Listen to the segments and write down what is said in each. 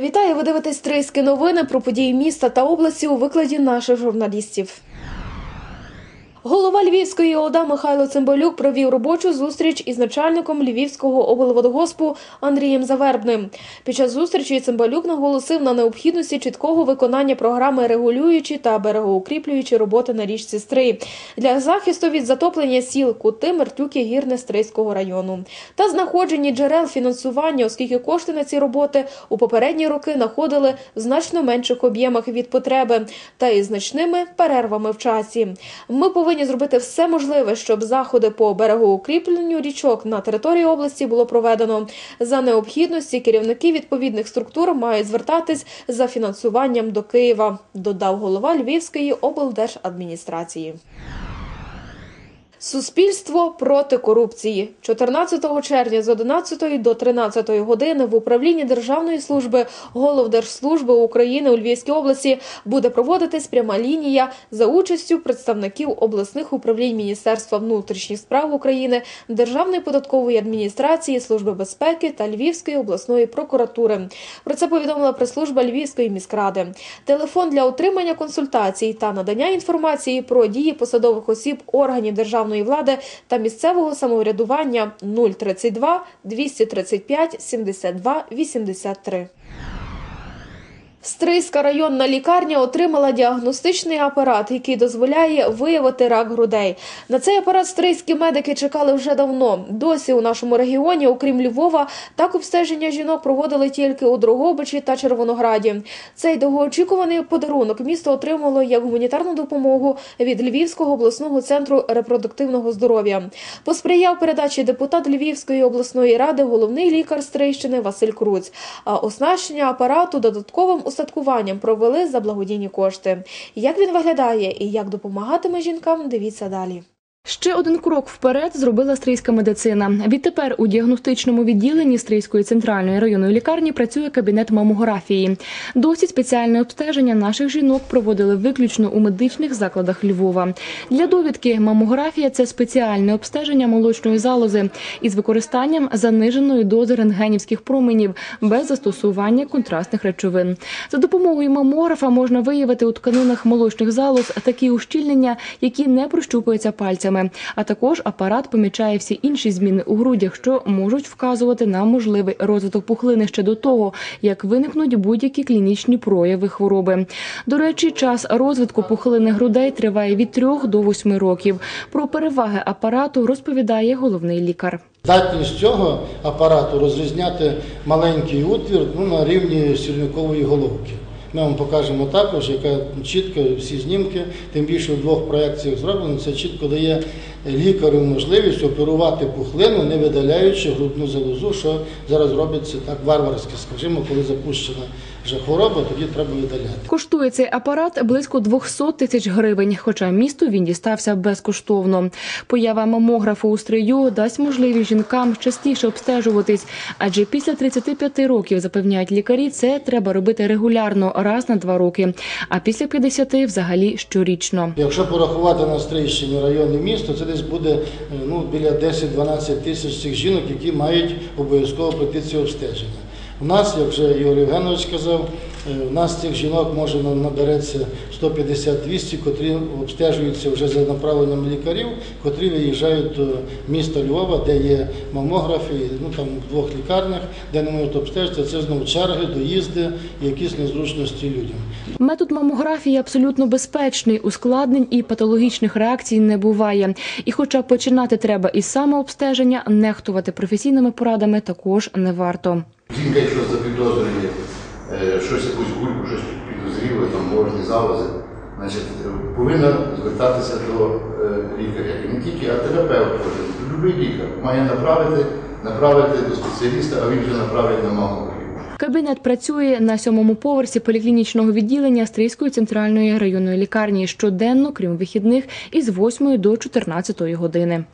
Вітаю, ви дивитесь Стрийські новини про події міста та області у викладі наших журналістів. Голова Львівської ОДА Михайло Цимбалюк провів робочу зустріч із начальником Львівського облводогоспу Андрієм Завербним. Під час зустрічі Цимбалюк наголосив на необхідності чіткого виконання програми регулюючі та берегоукріплюючі роботи на річці Стрий для захисту від затоплення сіл Кути, Мертюки, Гірне Стрийського району та знаходження джерел фінансування, оскільки кошти на ці роботи у попередні роки знаходили в значно менших об'ємах від потреби та із значними перервами в часі. Ми повинні зробити все можливе, щоб заходи по берегоукріпленню річок на території області було проведено. За необхідності керівники відповідних структур мають звертатись за фінансуванням до Києва, додав голова Львівської облдержадміністрації. Суспільство проти корупції 14 червня з 11 до 13 години в управлінні Державної служби Головдержслужби України у Львівській області буде проводитись пряма лінія за участю представників обласних управлінь Міністерства внутрішніх справ України, Державної податкової адміністрації, Служби безпеки та Львівської обласної прокуратури. Про це повідомила прес-служба Львівської міськради. Телефон для отримання консультацій та надання інформації про дії посадових осіб органів державної влади та місцевого самоврядування 032 235 72 83. Стрийська районна лікарня отримала діагностичний апарат, який дозволяє виявити рак грудей. На цей апарат стрийські медики чекали вже давно. Досі у нашому регіоні, окрім Львова, так обстеження жінок проводили тільки у Дрогобичі та Червонограді. Цей довгоочікуваний подарунок місто отримало як гуманітарну допомогу від Львівського обласного центру репродуктивного здоров'я. Посприяв передачі депутат Львівської обласної ради, головний лікар Стрийщини Василь Круць. А оснащення апарату додатковим устаткуванням провели за благодійні кошти. Як він виглядає і як допомагатиме жінкам, дивіться далі. Ще один крок вперед зробила стрийська медицина. Відтепер у діагностичному відділенні Стрийської центральної районної лікарні працює кабінет мамографії. Досі спеціальне обстеження наших жінок проводили виключно у медичних закладах Львова. Для довідки мамографія це спеціальне обстеження молочної залози із використанням заниженої дози рентгенівських променів без застосування контрастних речовин. За допомогою мамографа можна виявити у тканинах молочних залоз такі ущільнення, які не прощупуються пальцями а також апарат помічає всі інші зміни у грудях, що можуть вказувати на можливий розвиток пухлини ще до того, як виникнуть будь-які клінічні прояви хвороби. До речі, час розвитку пухлини грудей триває від 3 до 8 років. Про переваги апарату розповідає головний лікар. Здатність цього апарату розрізняти маленький утвір ну, на рівні сільникової головки. Ми вам покажемо також, яка чітко всі знімки, тим більше в двох проєкціях зроблено, це чітко дає лікарю можливість оперувати пухлину, не видаляючи грудну залозу, що зараз робиться так варварськи, скажімо, коли запущена вже хвороба, тоді треба видаляти. Коштує цей апарат близько 200 тисяч гривень, хоча місту він дістався безкоштовно. Поява мамографу у стрию дасть можливість жінкам частіше обстежуватись, адже після 35 років запевняють лікарі, це треба робити регулярно раз на два роки, а після 50 взагалі щорічно. Якщо порахувати на Стрийщині районне місто, це десь буде ну, біля 10-12 тисяч цих жінок, які мають обов'язково пройти ці обстеження. У нас, як вже Ігор Євгенович сказав, у нас цих жінок може набереться 150-200, котрі обстежуються вже за направленням лікарів, котрі виїжджають до міста Львова, де є мамографи, ну там в двох лікарнях, де не можуть обстежитися. Це знову черги, доїзди, якісь незручності людям. Метод мамографії абсолютно безпечний, ускладнень і патологічних реакцій не буває. І, хоча починати треба із самообстеження, нехтувати професійними порадами також не варто. Жінка, якщо запідозрює е, щось, якусь гульку, щось підозріле, там можні залози, значить, повинна звертатися до е, лікаря. І не тільки, а терапевт, будь-який лікар має направити, направити до спеціаліста, а він вже направить на мамографію. Кабінет працює на сьомому поверсі поліклінічного відділення Стрийської центральної районної лікарні щоденно, крім вихідних, із 8 до 14 години.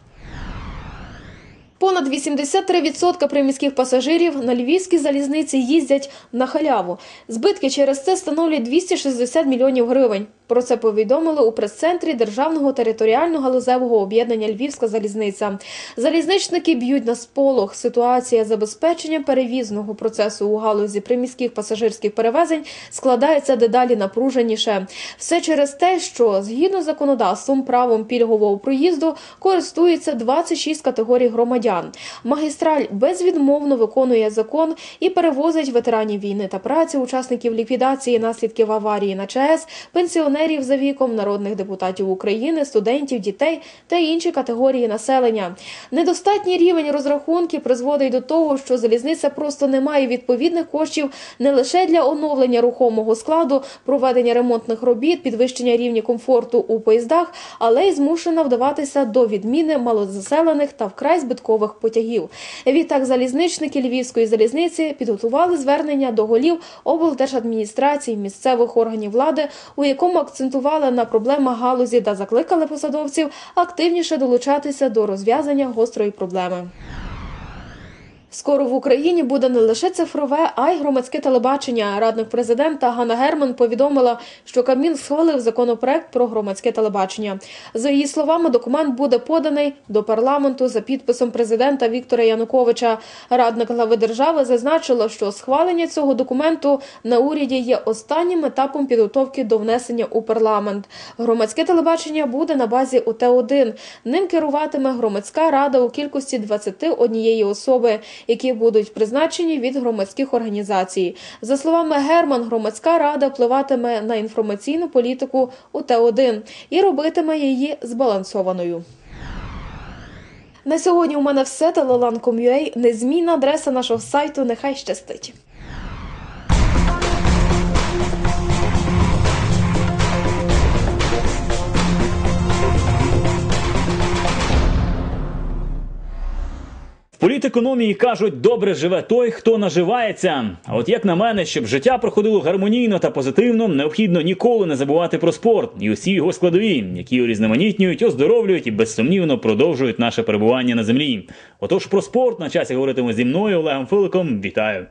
Понад 83% приміських пасажирів на львівській залізниці їздять на халяву. Збитки через це становлять 260 мільйонів гривень. Про це повідомили у прес-центрі Державного територіального галузевого об'єднання Львівська залізниця. Залізничники б'ють на сполох. Ситуація забезпечення перевізного процесу у галузі приміських пасажирських перевезень складається дедалі напруженіше. Все через те, що згідно з законодавством правом пільгового проїзду користується 26 категорій громадян. Магістраль безвідмовно виконує закон і перевозить ветеранів війни та праці, учасників ліквідації наслідків аварії на ЧАЕС, пенсіонерів за віком, народних депутатів України, студентів, дітей та інші категорії населення. Недостатній рівень розрахунків призводить до того, що залізниця просто не має відповідних коштів не лише для оновлення рухомого складу, проведення ремонтних робіт, підвищення рівня комфорту у поїздах, але й змушена вдаватися до відміни малозаселених та вкрай збиткових потягів. Відтак залізничники Львівської залізниці підготували звернення до голів облдержадміністрацій, місцевих органів влади, у якому акцентували на проблемах галузі та закликали посадовців активніше долучатися до розв'язання гострої проблеми. Скоро в Україні буде не лише цифрове, а й громадське телебачення. Радник президента Ганна Герман повідомила, що Кабмін схвалив законопроект про громадське телебачення. За її словами, документ буде поданий до парламенту за підписом президента Віктора Януковича. Радник глави держави зазначила, що схвалення цього документу на уряді є останнім етапом підготовки до внесення у парламент. Громадське телебачення буде на базі УТ-1. Ним керуватиме громадська рада у кількості 21 особи які будуть призначені від громадських організацій. За словами Герман, громадська рада впливатиме на інформаційну політику у Т1 і робитиме її збалансованою. На сьогодні у мене все. Telelan.com.ua – незмінна адреса нашого сайту. Нехай щастить. Політекономії кажуть, добре живе той, хто наживається. А от як на мене, щоб життя проходило гармонійно та позитивно, необхідно ніколи не забувати про спорт і усі його складові, які урізноманітнюють, оздоровлюють і безсумнівно продовжують наше перебування на землі. Отож про спорт на часі говоритиму зі мною Олегом Филиком. Вітаю.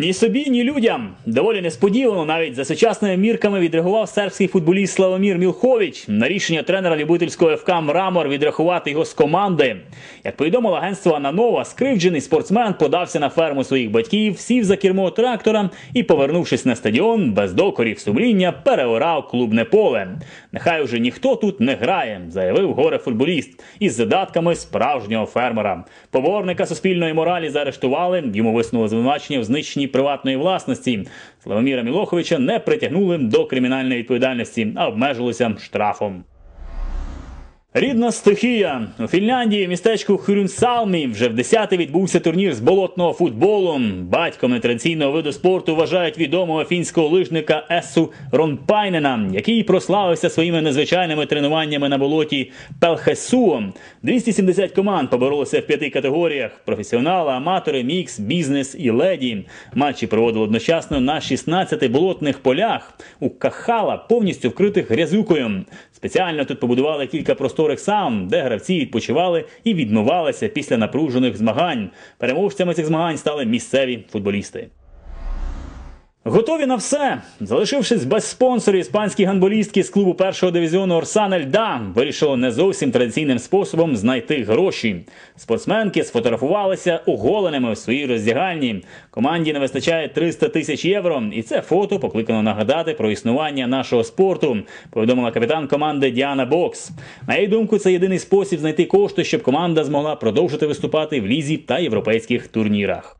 Ні собі, ні людям. Доволі несподівано, навіть за сучасними мірками відреагував сербський футболіст Славомір Мілхович на рішення тренера любительського ФК Мрамор відрахувати його з команди. Як повідомило агентство Ананова, скривджений спортсмен подався на ферму своїх батьків, сів за кермо трактора і, повернувшись на стадіон, без докорів сумління переорав клубне поле. Нехай уже ніхто тут не грає, заявив горе футболіст із задатками справжнього фермера. Поборника суспільної моралі заарештували. Йому висунули звинувачення в знищенні приватної власності. Славоміра Мілоховича не притягнули до кримінальної відповідальності, а обмежилися штрафом. Рідна стихія у Фінляндії, містечку Хюрюнсалмі, вже в 10 відбувся турнір з болотного футболу. Батьком нетрадиційного виду спорту вважають відомого фінського лижника Есу Ронпайнена, який прославився своїми незвичайними тренуваннями на болоті Пелхесуо. 270 команд поборолися в п'яти категоріях: професіонали, аматори, мікс, бізнес і леді. Матчі проводили одночасно на 16 болотних полях у Кахала, повністю вкритих грязюкою. Спеціально тут побудували кілька просторих сам, де гравці відпочивали і відмивалися після напружених змагань. Переможцями цих змагань стали місцеві футболісти. Готові на все. Залишившись без спонсорів, іспанські гандболістки з клубу першого дивізіону Орсан Льда вирішили не зовсім традиційним способом знайти гроші. Спортсменки сфотографувалися оголеними в своїй роздягальні. Команді не вистачає 300 тисяч євро, і це фото покликано нагадати про існування нашого спорту. Повідомила капітан команди Діана Бокс. На її думку, це єдиний спосіб знайти кошти, щоб команда змогла продовжити виступати в лізі та європейських турнірах.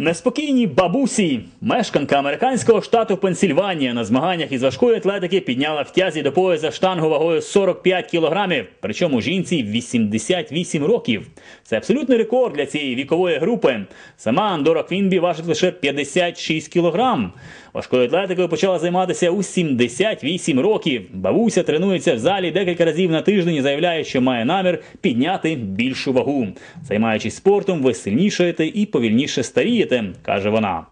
Неспокійні бабусі, мешканка американського штату Пенсільванія на змаганнях із важкої атлетики підняла в тязі до пояса штангу вагою 45 кілограмів, причому жінці 88 років. Це абсолютний рекорд для цієї вікової групи. Сама Андора Квінбі важить лише 56 кілограм. Важкою атлетикою почала займатися у 78 років. Бабуся тренується в залі декілька разів на тиждень і заявляє, що має намір підняти більшу вагу. Займаючись спортом, ви сильнішаєте і повільніше старієте, каже вона.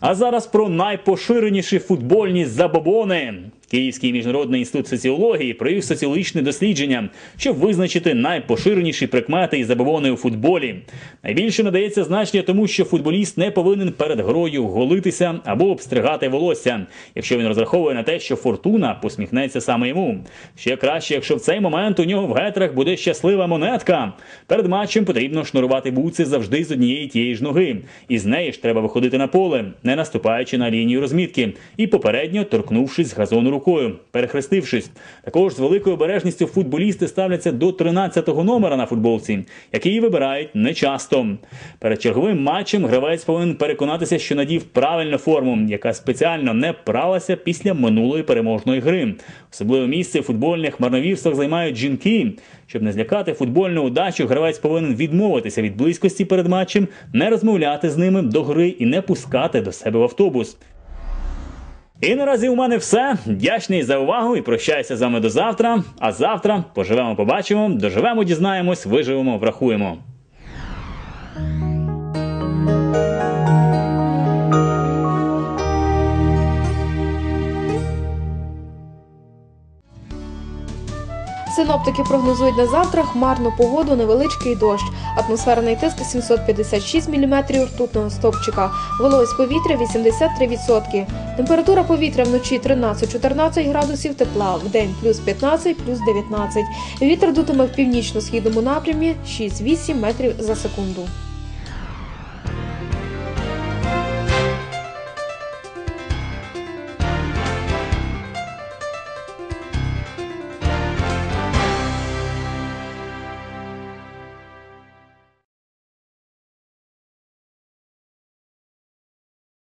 А зараз про найпоширеніші футбольні забобони. Київський міжнародний інститут соціології провів соціологічне дослідження, щоб визначити найпоширеніші прикмети і забобони у футболі. Найбільше надається значення тому, що футболіст не повинен перед грою голитися або обстригати волосся, якщо він розраховує на те, що фортуна посміхнеться саме йому. Ще краще, якщо в цей момент у нього в гетрах буде щаслива монетка. Перед матчем потрібно шнурувати бутси завжди з однієї тієї ж ноги, і з неї ж треба виходити на поле, не наступаючи на лінію розмітки, і попередньо торкнувшись газону рукою, перехрестившись. Також з великою обережністю футболісти ставляться до 13-го номера на футболці, який вибирають нечасто. Перед черговим матчем гравець повинен переконатися, що надів правильну форму, яка спеціально не пралася після минулої переможної гри. Особливе місце в футбольних марновірствах займають жінки. Щоб не злякати футбольну удачу, гравець повинен відмовитися від близькості перед матчем, не розмовляти з ними до гри і не пускати до себе в автобус. І наразі у мене все. Дячний за увагу і прощаюся з вами до завтра. А завтра поживемо, побачимо, доживемо, дізнаємось, виживемо, врахуємо. Синоптики прогнозують на завтра хмарну погоду, невеличкий дощ. Атмосферний тиск 756 мм ртутного стовпчика. Вологість повітря 83%. Температура повітря вночі 13-14 градусів тепла, в день плюс 15, плюс 19. Вітер дутиме в північно-східному напрямі 6-8 метрів за секунду.